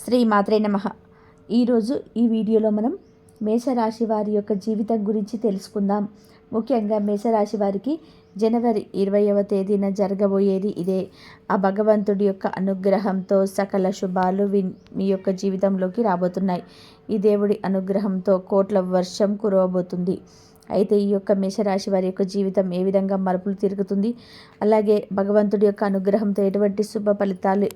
శ్రీ మాత్రే నమ. ఈరోజు ఈ వీడియోలో మనం మేషరాశి వారి యొక్క జీవితం గురించి తెలుసుకుందాం. ముఖ్యంగా మేషరాశి వారికి జనవరి ఇరవైవ తేదీన జరగబోయేది ఇదే. ఆ భగవంతుడి యొక్క అనుగ్రహంతో సకల శుభాలు మీ యొక్క జీవితంలోకి రాబోతున్నాయి. ఈ దేవుడి అనుగ్రహంతో కోట్ల వర్షం కురవబోతుంది. అయితే ఈ యొక్క మేషరాశి వారి యొక్క జీవితం ఏ విధంగా మలుపులు తిరుగుతుంది? అలాగే భగవంతుడి యొక్క అనుగ్రహంతో ఎటువంటి శుభ ఫలితాలు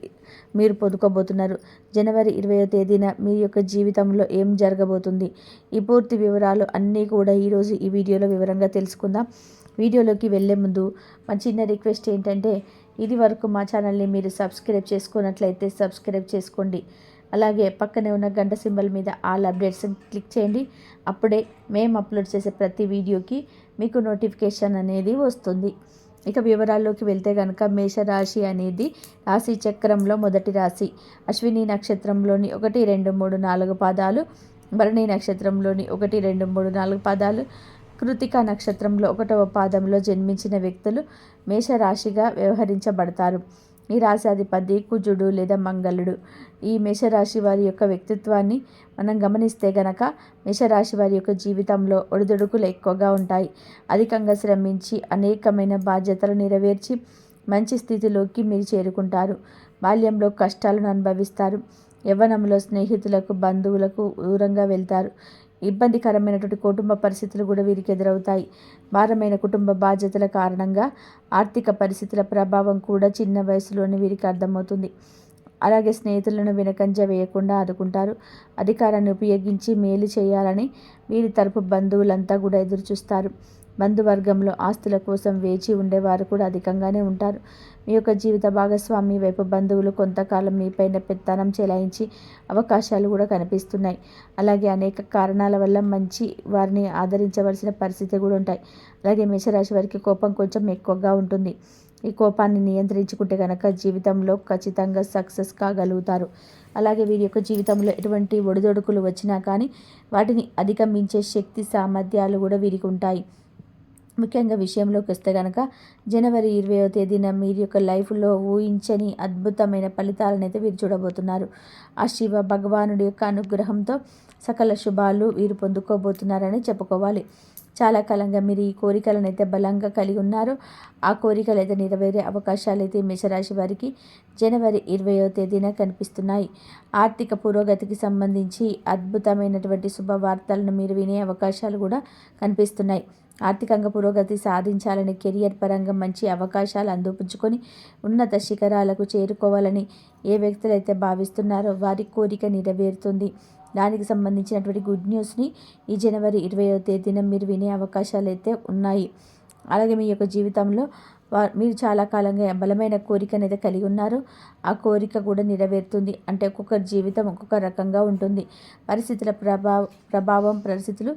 మీరు పొందుకోబోతున్నారు? జనవరి ఇరవయో తేదీన మీ యొక్క జీవితంలో ఏం జరగబోతుంది? ఈ పూర్తి వివరాలు అన్నీ కూడా ఈరోజు ఈ వీడియోలో వివరంగా తెలుసుకుందాం. వీడియోలోకి వెళ్ళే ముందు మా చిన్న రిక్వెస్ట్ ఏంటంటే ఇది వరకు మా ఛానల్ని మీరు సబ్స్క్రైబ్ చేసుకున్నట్లయితే సబ్స్క్రైబ్ చేసుకోండి. అలాగే పక్కనే ఉన్న గంట సింబల్ మీద ఆల్ అప్డేట్స్ క్లిక్ చేయండి. అప్పుడే మేము అప్లోడ్ చేసే ప్రతి వీడియోకి మీకు నోటిఫికేషన్ అనేది వస్తుంది. ఇక వివరాల్లోకి వెళ్తే కనుక మేషరాశి అనేది రాశి చక్రంలో మొదటి రాశి. అశ్విని నక్షత్రంలోని ఒకటి రెండు మూడు నాలుగు పాదాలు భరణి నక్షత్రంలోని ఒకటి రెండు మూడు నాలుగు పాదాలు కృతిక నక్షత్రంలో ఒకటవ పాదంలో జన్మించిన వ్యక్తులు మేషరాశిగా వ్యవహరించబడతారు. ఈ రాశాధిపతి కుజుడు లేదా మంగళుడు. ఈ మేషరాశి వారి యొక్క వ్యక్తిత్వాన్ని మనం గమనిస్తే గనక మేషరాశి వారి యొక్క జీవితంలో ఒడిదుడుకులు ఎక్కువగా ఉంటాయి. అధికంగా శ్రమించి అనేకమైన బాధ్యతలు నెరవేర్చి మంచి స్థితిలోకి మీరు చేరుకుంటారు. బాల్యంలో కష్టాలను అనుభవిస్తారు. యవ్వనంలో స్నేహితులకు బంధువులకు దూరంగా వెళ్తారు. ఇబ్బందికరమైనటువంటి కుటుంబ పరిస్థితులు కూడా వీరికి ఎదురవుతాయి. భారమైన కుటుంబ బాధ్యతల కారణంగా ఆర్థిక పరిస్థితుల ప్రభావం కూడా చిన్న వయసులోనే వీరికి అర్థమవుతుంది. అలాగే స్నేహితులను వెనకంజ వేయకుండా ఆదుకుంటారు. అధికారాన్ని ఉపయోగించి మేలు చేయాలని వీరి తరపు బంధువులంతా కూడా ఎదురుచూస్తారు. బంధువర్గంలో ఆస్తుల కోసం వేచి ఉండేవారు కూడా అధికంగానే ఉంటారు. మీ యొక్క జీవిత భాగస్వామి వైపు బంధువులు కొంతకాలం మీపైన పెత్తనం చెలాయించి అవకాశాలు కూడా కనిపిస్తున్నాయి. అలాగే అనేక కారణాల వల్ల మంచి వారిని ఆదరించవలసిన పరిస్థితి కూడా ఉంటాయి. అలాగే మేషరాశి వారికి కోపం కొంచెం ఎక్కువగా ఉంటుంది. ఈ కోపాన్ని నియంత్రించుకుంటే కనుక జీవితంలో ఖచ్చితంగా సక్సెస్ కాగలుగుతారు. అలాగే వీరి యొక్క జీవితంలో ఎటువంటి ఒడిదొడుకులు వచ్చినా కానీ వాటిని అధిగమించే శక్తి సామర్థ్యాలు కూడా వీరికి ఉంటాయి. ముఖ్యంగా విషయంలోకి వస్తే కనుక జనవరి ఇరవయో తేదీన మీరు యొక్క లైఫ్లో ఊహించని అద్భుతమైన ఫలితాలను అయితే వీరు చూడబోతున్నారు. ఆ శివ భగవానుడి యొక్క అనుగ్రహంతో సకల శుభాలు వీరు పొందుకోబోతున్నారని చెప్పుకోవాలి. చాలా కాలంగా మీరు ఈ కోరికలను అయితే బలంగా కలిగి ఉన్నారు. ఆ కోరికలు అయితే నెరవేరే అవకాశాలు అయితే మేషరాశి వారికి జనవరి ఇరవయో తేదీన కనిపిస్తున్నాయి. ఆర్థిక పురోగతికి సంబంధించి అద్భుతమైనటువంటి శుభవార్తలను మీరు వినే అవకాశాలు కూడా కనిపిస్తున్నాయి. ఆర్థికంగా పురోగతి సాధించాలని కెరియర్ పరంగా మంచి అవకాశాలు అందిపుచ్చుకొని ఉన్నత శిఖరాలకు చేరుకోవాలని ఏ వ్యక్తులైతే భావిస్తున్నారో వారి కోరిక నెరవేరుతుంది. దానికి సంబంధించినటువంటి గుడ్ న్యూస్ని ఈ జనవరి ఇరవయో తేదీన మీరు వినే అవకాశాలు అయితే ఉన్నాయి. అలాగే మీ యొక్క జీవితంలో మీరు చాలా కాలంగా బలమైన కోరిక అనేది కలిగి ఉన్నారు. ఆ కోరిక కూడా నెరవేరుతుంది. అంటే ఒక్కొక్క జీవితం ఒక్కొక్క రకంగా ఉంటుంది. పరిస్థితుల ప్రభావ ప్రభావం పరిస్థితులు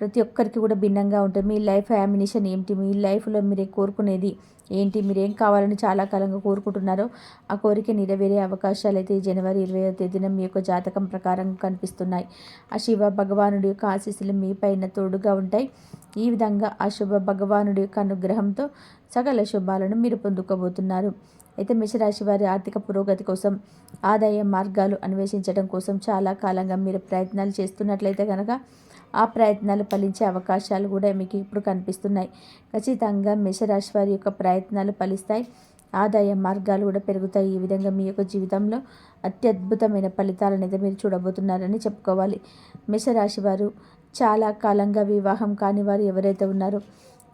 ప్రతి ఒక్కరికి కూడా భిన్నంగా ఉంటుంది. మీ లైఫ్ యామినేషన్ ఏంటి? మీ లైఫ్లో మీరు కోరుకునేది ఏంటి? మీరు ఏం కావాలని చాలా కాలంగా కోరుకుంటున్నారో ఆ కోరిక నెరవేరే అవకాశాలు అయితే జనవరి ఇరవై తేదీన మీ యొక్క జాతకం ప్రకారం కనిపిస్తున్నాయి. ఆ శివ భగవానుడి యొక్క ఆశీస్సులు మీ పైన తోడుగా ఉంటాయి. ఈ విధంగా ఆ శుభ భగవానుడి యొక్క అనుగ్రహంతో సకల శుభాలను మీరు పొందుకోబోతున్నారు. అయితే మేషరాశి వారి ఆర్థిక పురోగతి కోసం ఆదాయ మార్గాలు అన్వేషించడం కోసం చాలా కాలంగా మీరు ప్రయత్నాలు చేస్తున్నట్లయితే కనుక ఆ ప్రయత్నాలు ఫలించే అవకాశాలు కూడా మీకు ఇప్పుడు కనిపిస్తున్నాయి. ఖచ్చితంగా మేషరాశి వారి యొక్క ప్రయత్నాలు ఫలిస్తాయి. ఆదాయ మార్గాలు కూడా పెరుగుతాయి. ఈ విధంగా మీ యొక్క జీవితంలో అత్యద్భుతమైన ఫలితాలను అయితే మీరు చూడబోతున్నారని చెప్పుకోవాలి. మేషరాశి వారు చాలా కాలంగా వివాహం కాని వారు ఎవరైతే ఉన్నారో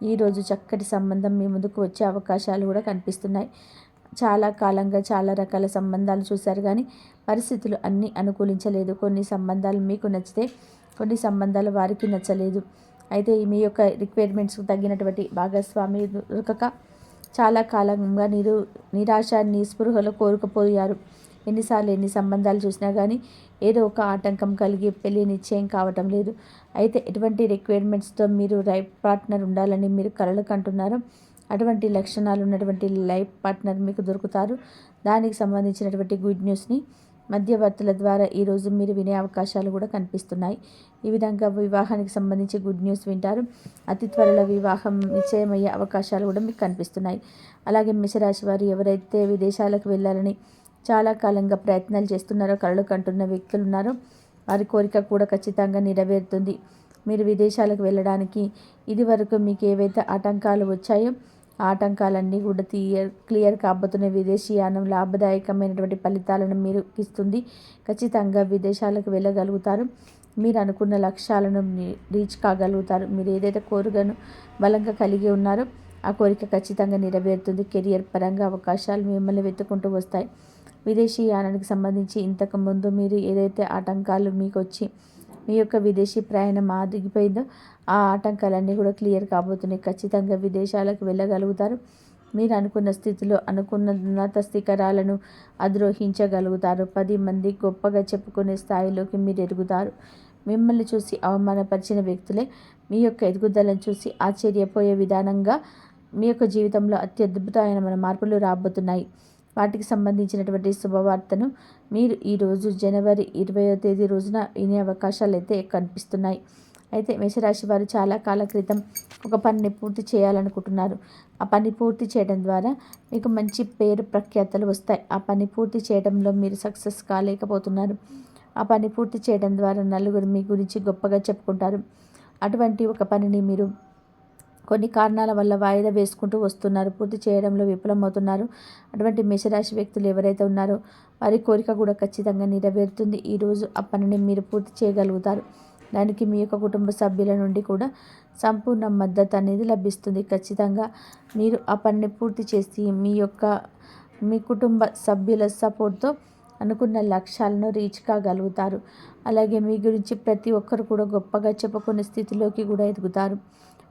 ఈరోజు చక్కటి సంబంధం మీ ముందుకు వచ్చే అవకాశాలు కూడా కనిపిస్తున్నాయి. చాలా కాలంగా చాలా రకాల సంబంధాలు చూశారు కానీ పరిస్థితులు అన్నీ అనుకూలించలేదు. కొన్ని సంబంధాలు మీకు నచ్చితే కొన్ని సంబంధాలు వారికి నచ్చలేదు. అయితే మీ యొక్క రిక్వైర్మెంట్స్ తగినటువంటి భాగస్వామి దొరకక చాలా కాలంగా నిరు నిరాశ నిస్పృహలో కోరుకుపోయారు. ఎన్నిసార్లు ఎన్ని సంబంధాలు చూసినా కానీ ఏదో ఒక ఆటంకం కలిగి పెళ్ళి నిశ్చయం కావటం లేదు. అయితే ఎటువంటి రిక్వైర్మెంట్స్తో మీరు లైఫ్ పార్ట్నర్ ఉండాలని మీరు కలలు కంటున్నారు అటువంటి లక్షణాలు ఉన్నటువంటి లైఫ్ పార్ట్నర్ మీకు దొరుకుతారు. దానికి సంబంధించినటువంటి గుడ్ న్యూస్ని మధ్యవర్తుల ద్వారా ఈరోజు మీరు వినే అవకాశాలు కూడా కనిపిస్తున్నాయి. ఈ విధంగా వివాహానికి సంబంధించి గుడ్ న్యూస్ వింటారు. అతి త్వరలో వివాహం నిశ్చయమయ్యే అవకాశాలు కూడా మీకు కనిపిస్తున్నాయి. అలాగే మిషరాశి వారు ఎవరైతే విదేశాలకు వెళ్ళాలని చాలా కాలంగా ప్రయత్నాలు చేస్తున్నారో కళ్ళు కంటున్న వ్యక్తులు ఉన్నారో వారి కోరిక కూడా ఖచ్చితంగా నెరవేరుతుంది. మీరు విదేశాలకు వెళ్ళడానికి ఇదివరకు మీకు ఏవైతే ఆటంకాలు వచ్చాయో ఆటంకాలన్నీ కూడా క్లియర్ క్లియర్ కాబోతున్న విదేశీయానం లాభదాయకమైనటువంటి ఫలితాలను మీరు ఇస్తుంది ఖచ్చితంగా విదేశాలకు వెళ్ళగలుగుతారు. మీరు అనుకున్న లక్ష్యాలను రీచ్ కాగలుగుతారు. మీరు ఏదైతే కోరికను బలంగా కలిగి ఉన్నారో ఆ కోరిక ఖచ్చితంగా నెరవేరుతుంది. కెరియర్ పరంగా అవకాశాలు మిమ్మల్ని వెతుకుంటూ వస్తాయి. విదేశీ యానానికి సంబంధించి ఇంతకు ముందు మీరు ఏదైతే ఆటంకాలు మీకు వచ్చి మీ యొక్క విదేశీ ప్రయాణం ఆదిగిపోయిందో ఆ ఆటంకాలన్నీ కూడా క్లియర్ కాబోతున్నాయి. ఖచ్చితంగా విదేశాలకు వెళ్ళగలుగుతారు. మీరు అనుకున్న స్థితిలో అనుకున్న ఉన్నత శిఖరాలను అధిరోహించగలుగుతారు. పది మంది గొప్పగా చెప్పుకునే స్థాయిలోకి మీరు ఎదుగుతారు. మిమ్మల్ని చూసి అవమానపరిచిన వ్యక్తులే మీ యొక్క ఎదుగుదలను చూసి ఆశ్చర్యపోయే విధానంగా మీ యొక్క జీవితంలో అత్యద్భుతమైన మార్పులు రాబోతున్నాయి. వాటికి సంబంధించినటువంటి శుభవార్తను మీరు ఈరోజు జనవరి ఇరవయో తేదీ రోజున వినే అవకాశాలు అయితే కనిపిస్తున్నాయి. అయితే మేషరాశి వారు చాలా కాల క్రితం ఒక పనిని పూర్తి చేయాలనుకుంటున్నారు. ఆ పని పూర్తి చేయడం ద్వారా మీకు మంచి పేరు ప్రఖ్యాతలు వస్తాయి. ఆ పని పూర్తి చేయడంలో మీరు సక్సెస్ కాలేకపోతున్నారు. ఆ పని పూర్తి చేయడం ద్వారా నలుగురు మీ గురించి గొప్పగా చెప్పుకుంటారు. అటువంటి ఒక పనిని మీరు కొన్ని కారణాల వల్ల వాయిదా వేసుకుంటూ వస్తున్నారు. పూర్తి చేయడంలో విఫలమవుతున్నారు. అటువంటి మేషరాశి వ్యక్తులు ఎవరైతే ఉన్నారో వారి కోరిక కూడా ఖచ్చితంగా నెరవేరుతుంది. ఈరోజు ఆ పనిని మీరు పూర్తి చేయగలుగుతారు. దానికి మీ యొక్క కుటుంబ సభ్యుల నుండి కూడా సంపూర్ణ మద్దతు అనేది లభిస్తుంది. ఖచ్చితంగా మీరు ఆ పనిని పూర్తి చేసి మీ యొక్క మీ కుటుంబ సభ్యుల సపోర్ట్తో అనుకున్న లక్ష్యాలను రీచ్ కాగలుగుతారు. అలాగే మీ గురించి ప్రతి ఒక్కరు కూడా గొప్పగా చెప్పుకునే స్థితిలోకి కూడా ఎదుగుతారు.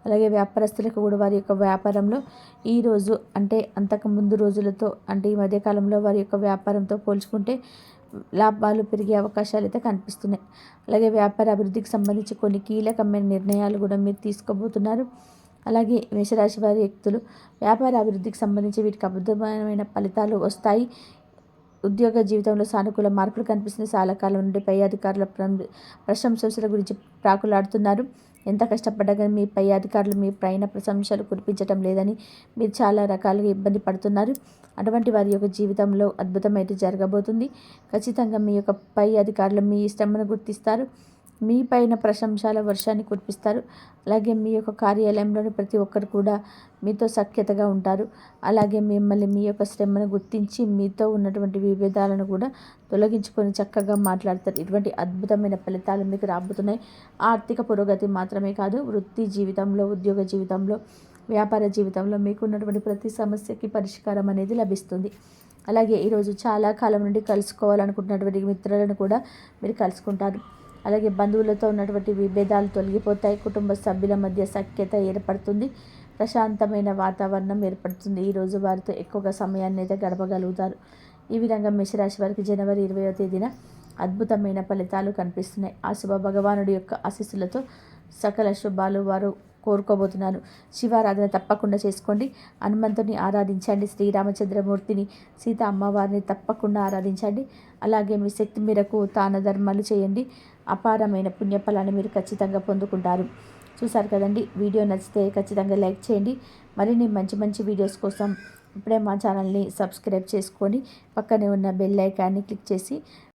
అలాగే వ్యాపారస్తులకు కూడా వారి యొక్క వ్యాపారంలో ఈరోజు అంటే అంతకు ముందు రోజులతో అంటే ఈ మధ్యకాలంలో వారి యొక్క వ్యాపారంతో పోల్చుకుంటే లాభాలు పెరిగే అవకాశాలు అయితే కనిపిస్తున్నాయి. అలాగే వ్యాపార అభివృద్ధికి సంబంధించి కొన్ని కీలకమైన నిర్ణయాలు కూడా మీరు తీసుకోబోతున్నారు. అలాగే మేషరాశి వారి వ్యక్తులు వ్యాపార అభివృద్ధికి సంబంధించి వీటికి అబద్ధమైన ఫలితాలు వస్తాయి. ఉద్యోగ జీవితంలో సానుకూల మార్పులు కనిపిస్తున్న చాలా కాలం నుండి పై అధికారుల ప్రశంసల గురించి ప్రాకులాడుతున్నారు. ఎంత కష్టపడ్డా కానీ మీ పై అధికారులు మీ పైన ప్రశంసలు కురిపించడం లేదని మీరు చాలా రకాలుగా ఇబ్బంది పడుతున్నారు. అటువంటి వారి యొక్క జీవితంలో అద్భుతమైతే జరగబోతుంది. ఖచ్చితంగా మీ యొక్క పై అధికారులు మీ ఇష్టమును గుర్తిస్తారు. మీ పైన ప్రశంసల వర్షాన్ని కురిపిస్తారు. అలాగే మీ యొక్క కార్యాలయంలోని ప్రతి ఒక్కరు కూడా మీతో సఖ్యతగా ఉంటారు. అలాగే మిమ్మల్ని మీ యొక్క శ్రమను గుర్తించి మీతో ఉన్నటువంటి విభేదాలను కూడా తొలగించుకొని చక్కగా మాట్లాడతారు. ఇటువంటి అద్భుతమైన ఫలితాలు మీకు రాబోతున్నాయి. ఆర్థిక పురోగతి మాత్రమే కాదు వృత్తి జీవితంలో ఉద్యోగ జీవితంలో వ్యాపార జీవితంలో మీకు ఉన్నటువంటి ప్రతి సమస్యకి పరిష్కారం అనేది లభిస్తుంది. అలాగే ఈరోజు చాలా కాలం నుండి కలుసుకోవాలనుకుంటున్నటువంటి మిత్రులను కూడా మీరు కలుసుకుంటారు. అలాగే బంధువులతో ఉన్నటువంటి విభేదాలు తొలగిపోతాయి. కుటుంబ సభ్యుల మధ్య సఖ్యత ఏర్పడుతుంది. ప్రశాంతమైన వాతావరణం ఏర్పడుతుంది. ఈరోజు వారితో ఎక్కువగా సమయాన్ని అయితే గడపగలుగుతారు. ఈ విధంగా మేషరాశి వారికి జనవరి ఇరవయో తేదీన అద్భుతమైన ఫలితాలు కనిపిస్తున్నాయి. ఆ శుభ భగవానుడి యొక్క ఆశీస్సులతో సకల శుభాలు వారు కోరుకోబోతున్నాను శివారాధన తప్పకుండా చేసుకోండి. హనుమంతుని ఆరాధించండి. శ్రీరామచంద్రమూర్తిని సీత అమ్మవారిని తప్పకుండా ఆరాధించండి. అలాగే మీ శక్తి మేరకు తాన ధర్మాలు చేయండి. అపారమైన పుణ్యఫలాన్ని మీరు ఖచ్చితంగా పొందుకుంటారు. చూసారు కదండి? వీడియో నచ్చితే ఖచ్చితంగా లైక్ చేయండి. మరిన్ని మంచి మంచి వీడియోస్ కోసం ఇప్పుడే మా ఛానల్ని సబ్స్క్రైబ్ చేసుకొని పక్కనే ఉన్న బెల్ ఐకాన్ని క్లిక్ చేసి